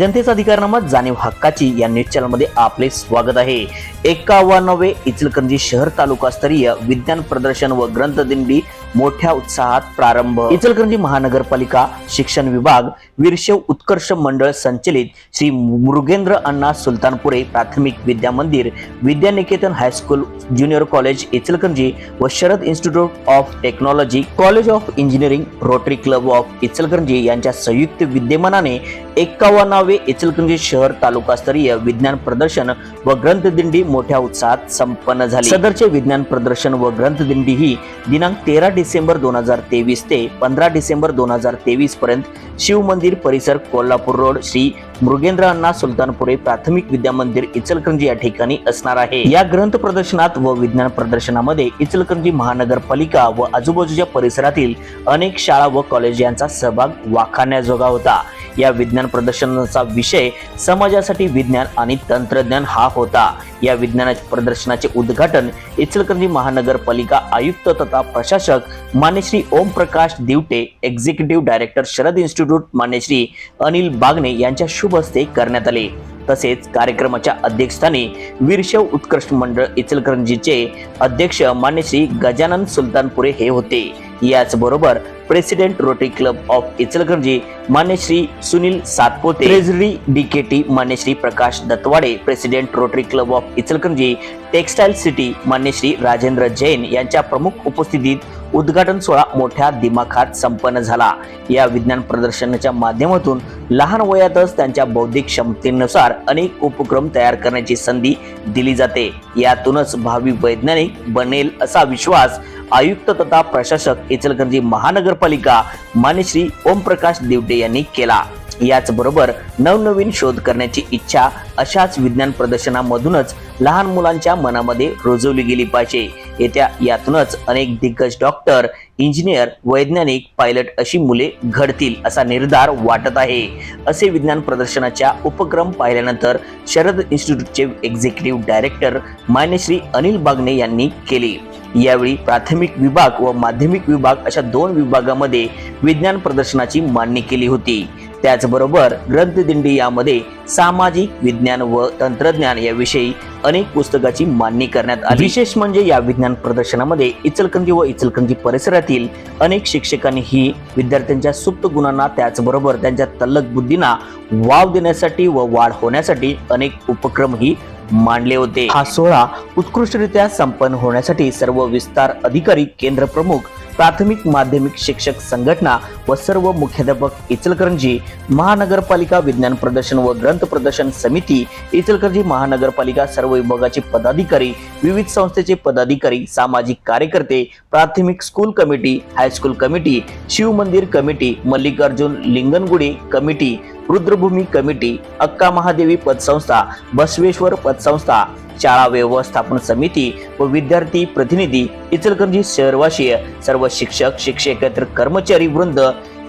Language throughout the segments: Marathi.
जनतेचा अधिकारनामा जाणीव हक्काची या न्यूज चॅनलमध्ये आपले स्वागत आहे. एकावन्नवे इचलकरंजी शहर तालुकास्तरीय विज्ञान प्रदर्शन व ग्रंथदिंडी मोठ्या उत्साहात प्रारंभ. इचलकरंजी महानगरपालिका शिक्षण विभाग वीरशैव उत्कर्ष मंडळ संचलित श्री मृगेंद्र अण्णा Sultanpure Prathamik Vidya Mandir Vidyaniketan high school junior college Ichalkaranji व Sharad Institute of Technology College of Engineering Rotary Club of Ichalkaranji यांच्या संयुक्त विद्यमानाने एक्कावन्नावे इचलकरंजी शहर तालुकास्तरीय विज्ञान प्रदर्शन व ग्रंथदिंडी मोठ्या उत्साहात संपन्न झाली. सदरचे विज्ञान प्रदर्शन व ग्रंथदिंडी ही दिनांक तेरा डिसेंबर दोन हजार तेवीस ते पंधरा डिसेंबर दोन हजार तेवीस पर्यंत शिव मंदिर परिसर कोल्हापूर रोड श्री मृगेंद्र अण्णा सुलतानपुरे प्राथमिक विद्या मंदिर इचलकरंजी या ठिकाणी असणार आहे. या ग्रंथ प्रदर्शनात व विज्ञान प्रदर्शनामध्ये इचलकरंजी महानगरपालिका व आजूबाजूच्या परिसरातील अनेक शाळा व कॉलेज यांचा सहभाग वाखाण्याजोगा होता. या विज्ञान प्रदर्शनाचा विषय समाजासाठी विज्ञान आणि तंत्रज्ञान हा होता. या विज्ञान प्रदर्शनाचे उद्घाटन इचलकरंजी महानगरपालिका आयुक्त तथा प्रशासक Manyashri Omprakash Om Prakash Divate executive director Sharad Institute Manyashri Anil Bagane यांच्या शुभ हस्ते करण्यात आले. तसेच कार्यक्रमाच्या अध्यक्षस्थानी वीरशैव उत्कृष्ट मंडळ इचलकरंजीचे अध्यक्ष मान्य श्री गजानन सुलतानपुरे हे होते. याचबरोबर president Rotary Club of Ichalkaranji मान्य श्री सुनील सातपोते ट्रेझरी डीकेटी मान्य Shri Prakash Dattawade president Rotary Club of Ichalkaranji textile city मान्य श्री राजेंद्र जैन यांच्या प्रमुख उपस्थितीत उद्घाटन सोहळा मोठ्या दिमाखात संपन्न झाला. या विज्ञान प्रदर्शनाच्या माध्यमातून लहान वयातच त्यांच्या बौद्धिक क्षमतेनुसार अनेक उपक्रम तयार करण्याची संधी दिली जाते. यातूनच भावी वैज्ञानिक बनेल असा विश्वास आयुक्त तथा प्रशासक इचलकरंजी महानगरपालिका मान्यश्री ओमप्रकाश दिवटे यांनी केला. याचबरोबर नवनवीन शोध करण्याची इच्छा अशाच विज्ञान प्रदर्शनामधूनच लहान मुलांच्या मनामध्ये रुजवली गेली पाहिजे. येत्या यातूनच अनेक दिग्गज डॉक्टर इंजिनियर वैज्ञानिक पायलट अशी मुले घडतील असा निर्धार वाटत आहे. असे विज्ञान प्रदर्शनाच्या उपक्रम पाहिल्यानंतर शरद इन्स्टिट्यूटचे एक्झिक्युटिव्ह डायरेक्टर मान्यश्री अनिल बागणे यांनी केले. यावेळी प्राथमिक विभाग व माध्यमिक विभाग अशा दोन विभागामध्ये विज्ञान प्रदर्शनाची मांडणी केली होती. त्याचबरोबर ग्रंथदिंडी यामध्ये सामाजिक विज्ञान व तंत्रज्ञान याविषयी अनेक पुस्तकाची मांडणी करण्यात आली. विशेष म्हणजे या विज्ञान प्रदर्शनामध्ये इचलकंजी व इचलकंजी परिसरातील अनेक शिक्षकांनी ही विद्यार्थ्यांच्या सुप्त गुणांना त्याचबरोबर त्यांच्या तल्लक बुद्धींना वाव देण्यासाठी व वाढ होण्यासाठी अनेक उपक्रमही मांडले होते. हा सोहळा उत्कृष्टरित्या संपन्न होण्यासाठी सर्व विस्तार अधिकारी केंद्र प्रमुख प्राथमिक माध्यमिक शिक्षक संघटना व सर्व मुख्याध्यापक इचलकरंजी महानगरपालिका विज्ञान प्रदर्शन व ग्रंथ प्रदर्शन समिती इचलकरंजी महानगरपालिका सर्व विभागाचे पदाधिकारी विविध संस्थेचे पदाधिकारी सामाजिक कार्यकर्ते प्राथमिक school committee high school committee Shivmandir committee Mallikarjun Linganagudi committee Rudrabhumi committee Akka Mahadevi पतसंस्था बसवेश्वर पतसंस्था शाळा व्यवस्थापन समिती व विद्यार्थी प्रतिनिधी इचलकरंजी शहरवासीय सर्व शिक्षक शिक्षकेतर कर्मचारी वृंद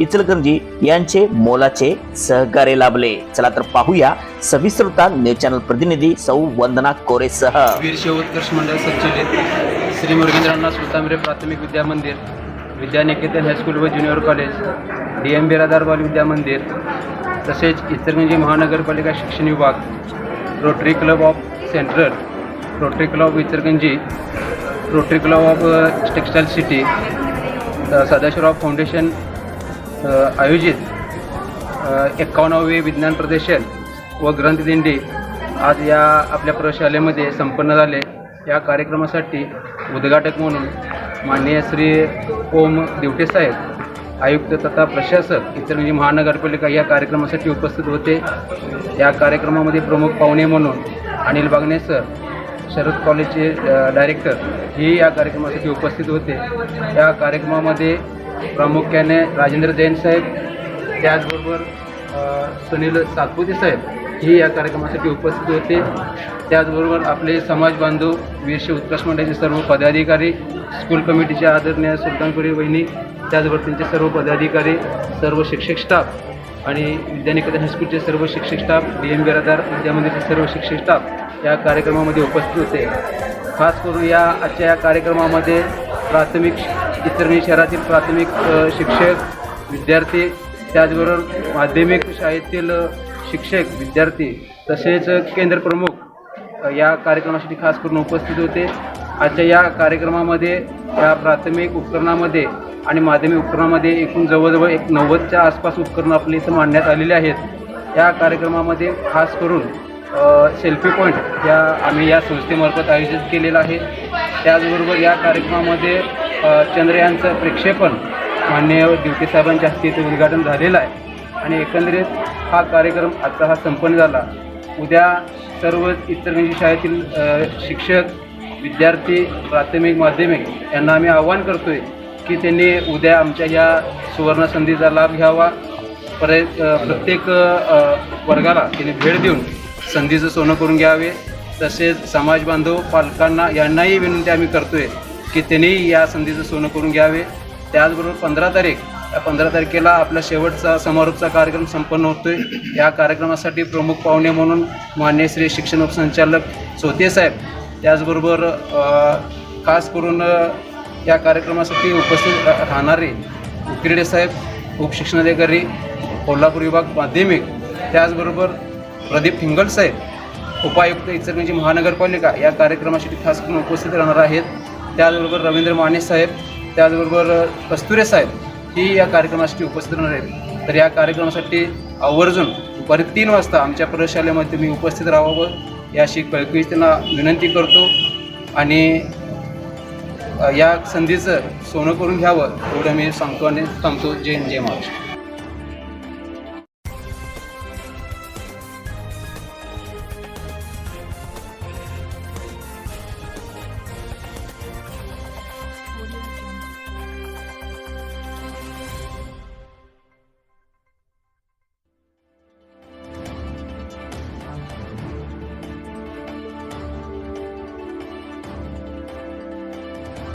इचलकरंजी यांचे मोलाचे सहकार्य लाभले. चला तर पाहूया सविस्तरता न्यूज चॅनल प्रतिनिधी सौ वंदना कोरेसह वीर शिवोत्कर्ष मंडळ संचलित श्री मुरगेंद्रांना सुलतानरे प्राथमिक विद्या मंदिर विद्यानिकेतन हायस्कूल व junior college D M Biradar बाल विद्या मंदिर तसेच इचलकरंजी महानगरपालिका शिक्षण विभाग rotary club of central rotary club of Ichalkaranji rotary club of textile city Sadashivrao foundation आयोजित एक्कावन्नावे विज्ञान प्रदर्शन व ग्रंथदिंडी आज या आपल्या प्रशालेमध्ये संपन्न झाले. या कार्यक्रमासाठी उद्घाटक म्हणून माननीय श्री ओम दिवटे साहेब आयुक्त तथा प्रशासक इचलकरंजी महानगरपालिका या कार्यक्रमासाठी उपस्थित होते. या कार्यक्रमामध्ये प्रमुख पाहुणे म्हणून अनिल बागणे सर शरद कॉलेजचे डायरेक्टर ही या कार्यक्रमासाठी उपस्थित होते. या कार्यक्रमामध्ये प्रामुख्याने राजेंद्र जैन साहेब त्याचबरोबर सुनील सातपुते साहेब ही या कार्यक्रमासाठी उपस्थित होते. त्याचबरोबर आपले समाज बांधव वीरशे उत्कर्ष मंडळाचे सर्व पदाधिकारी स्कूल कमिटीचे आदरणीय सुलतानपुरी वहिनी त्याचबरोबर त्यांचे सर्व पदाधिकारी सर्व शिक्षक स्टाफ आणि विद्यानिकेतन हायस्कूलचे सर्व शिक्षक स्टाफ डी एम बिरादार विद्यामंदिरचे सर्व शिक्षक स्टाफ या कार्यक्रमामध्ये उपस्थित होते. खास करून या आजच्या या कार्यक्रमामध्ये प्राथमिक इतरणी शहरातील प्राथमिक शिक्षक विद्यार्थी त्याचबरोबर माध्यमिक शाळेतील शिक्षक विद्यार्थी तसेच केंद्रप्रमुख या कार्यक्रमासाठी खास करून उपस्थित होते. आजच्या या कार्यक्रमामध्ये या प्राथमिक उपकरणामध्ये आणि माध्यमिक उपकरणामध्ये एकूण जवळजवळ एक नव्वदच्या आसपास उपकरणं आपल्या इथं मांडण्यात आलेली आहेत. या कार्यक्रमामध्ये खास करून सेल्फी पॉईंट या आम्ही या संस्थेमार्फत आयोजित केलेला आहे. त्याचबरोबर या कार्यक्रमामध्ये चंद्रयानचं प्रक्षेपण माननीय ड्युटी साहेबांच्या हस्ते इथे उद्घाटन झालेलं आहे. आणि एकंदरीत हा कार्यक्रम आजचा हा संपन्न झाला. उद्या सर्व म्हणजे शाळेतील शिक्षक विद्यार्थी प्राथमिक माध्यमिक यांना आम्ही आवाहन करतोय की त्यांनी उद्या आमच्या या सुवर्ण संधीचा लाभ घ्यावा. परत प्रत्येक वर्गाला त्यांनी भेट देऊन संधीचं सोनं करून घ्यावे. तसेच समाज बांधव पालकांना यांनाही विनंती आम्ही करतोय की त्यांनी या संधीचं सोनं करून घ्यावे. त्याचबरोबर पंधरा तारीख या पंधरा तारखेला आपला शेवटचा समारोपचा कार्यक्रम संपन्न होतोय. या कार्यक्रमासाठी प्रमुख पाहुणे म्हणून मान्य श्री शिक्षण उपसंचालक सोते साहेब त्याचबरोबर खास करून या कार्यक्रमासाठी उपस्थित राहणारे उकिरडे साहेब उपशिक्षणाधिकारी कोल्हापूर विभाग माध्यमिक त्याचबरोबर प्रदीप हिंगल साहेब उपायुक्त इचलकरंजी महानगरपालिका या कार्यक्रमासाठी खास करून उपस्थित राहणार आहेत. त्याचबरोबर रवींद्र माने साहेब त्याचबरोबर कस्तुरे साहेब ही या कार्यक्रमासाठी उपस्थित राहणार आहेत. तर या कार्यक्रमासाठी आवर्जून दुपारी तीन वाजता आमच्या प्रयोगशाळेमध्ये तुम्ही उपस्थित राहावं. याशी कळकळीची त्यांना विनंती करतो आणि या संधीचं सोनं करून घ्यावं एवढं मी सांगतो आणि सांगतो. जय जय महाराष्ट्र.